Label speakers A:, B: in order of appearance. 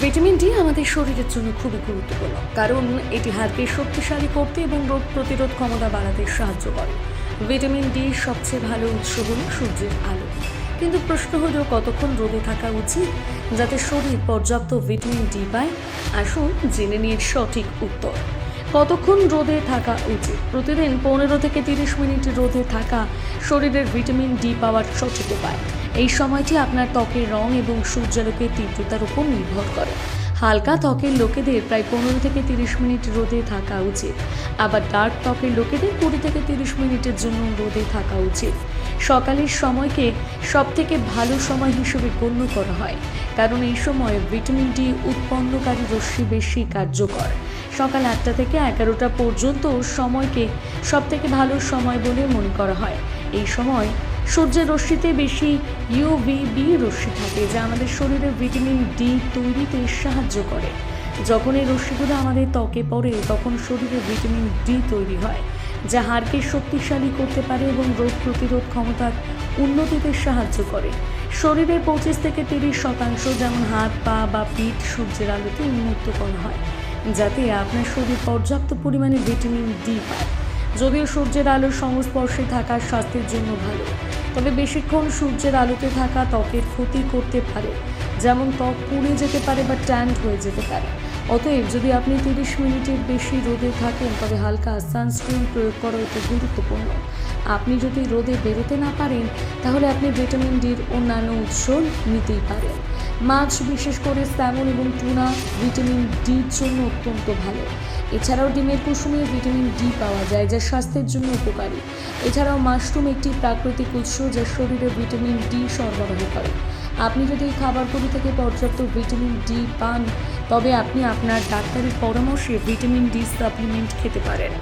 A: Vitamin D আমাদের শরীরের জন্য খুবই গুরুত্বপূর্ণ, কারণ এটি হাড়কে শক্তিশালী করতে এবং রোগ প্রতিরোধ ক্ষমতা বাড়াতে সাহায্য করে। ভিটামিন ডি সবচেয়ে ভালো উৎস হল সূর্যের আলো। কিন্তু প্রশ্ন হলো, কতক্ষণ রোদে থাকা উচিত যাতে শরীর পর্যাপ্ত ভিটামিন ডি পায়? আসুন জেনে নিয়ে সঠিক উত্তর। কতক্ষণ রোদে থাকা উচিত? প্রতিদিন পনেরো থেকে তিরিশ মিনিট রোদে থাকা শরীরের ভিটামিন ডি পাওয়ার সঠিক উপায়। এই সময়টি আপনার ত্বকের রং এবং সূর্যালোকের তীব্রতার উপর নির্ভর করে। হালকা ত্বকের লোকেদের প্রায় পনেরো থেকে তিরিশ মিনিট রোদে থাকা উচিত। আবার ডার্ক ত্বকের লোকেদের কুড়ি থেকে তিরিশ মিনিটের জন্য রোদে থাকা উচিত। সকালের সময়কে সবথেকে ভালো সময় হিসেবে গণ্য করা হয়, কারণ এই সময় ভিটামিন ডি উৎপন্নকারী রশ্মি বেশি কার্যকর। সকাল আটটা থেকে এগারোটা পর্যন্ত সময়কে সবথেকে ভালো সময় বলে মনে করা হয়। এই সময় সূর্যের রশ্মিতে বেশি ইউভিবি রশ্মি থাকে, যা আমাদের শরীরে ভিটামিন ডি তৈরিতে সাহায্য করে। যখন এই রশ্মিগুলো আমাদের ত্বকে পড়ে, তখন শরীরে ভিটামিন ডি তৈরি হয়, যা হাড়কে শক্তিশালী করতে পারে এবং রোগ প্রতিরোধ ক্ষমতার উন্নতিতে সাহায্য করে। শরীরে পঁচিশ থেকে তিরিশ শতাংশ যেমন হাত, পা বা পিঠ সূর্যের আলোতে উন্মুক্ত করা হয়, যাতে আপনার শরীর পর্যাপ্ত পরিমাণে ভিটামিন ডি পায়। যদিও সূর্যের আলোর সংস্পর্শে থাকা স্বাস্থ্যের জন্য ভালো তবে বেশিক্ষণ সূর্যের আলোতে থাকা ত্বকের ক্ষতি করতে পারে। যেমন ত্বক পুড়ে যেতে পারে বা ট্যান্ড হয়ে যেতে পারে। অতএব যদি আপনি তিরিশ মিনিটের বেশি রোদে থাকেন, তবে হালকা সানস্ক্রিন প্রয়োগ করা অতি গুরুত্বপূর্ণ। আপনি যদি রোদে বেরোতে না পারেন, তাহলে আপনি ভিটামিন ডির অন্যান্য উৎস নিতেই পারেন। মাছ, বিশেষ করে স্যামন এবং টুনা, ভিটামিন ডির জন্য অত্যন্ত ভালো। এছাড়াও ডিমের কুসুমে ভিটামিন ডি পাওয়া যায়, যা স্বাস্থ্যের জন্য উপকারী। এছাড়াও মাশরুম একটি প্রাকৃতিক উৎস যা শরীরে ভিটামিন ডি সরবরাহ করে। আপনি যদি এই খাবারগুলি থেকে পর্যাপ্ত ভিটামিন ডি পান, তবে আপনি আপনার ডাক্তারের পরামর্শে ভিটামিন ডি সাপ্লিমেন্ট খেতে পারেন।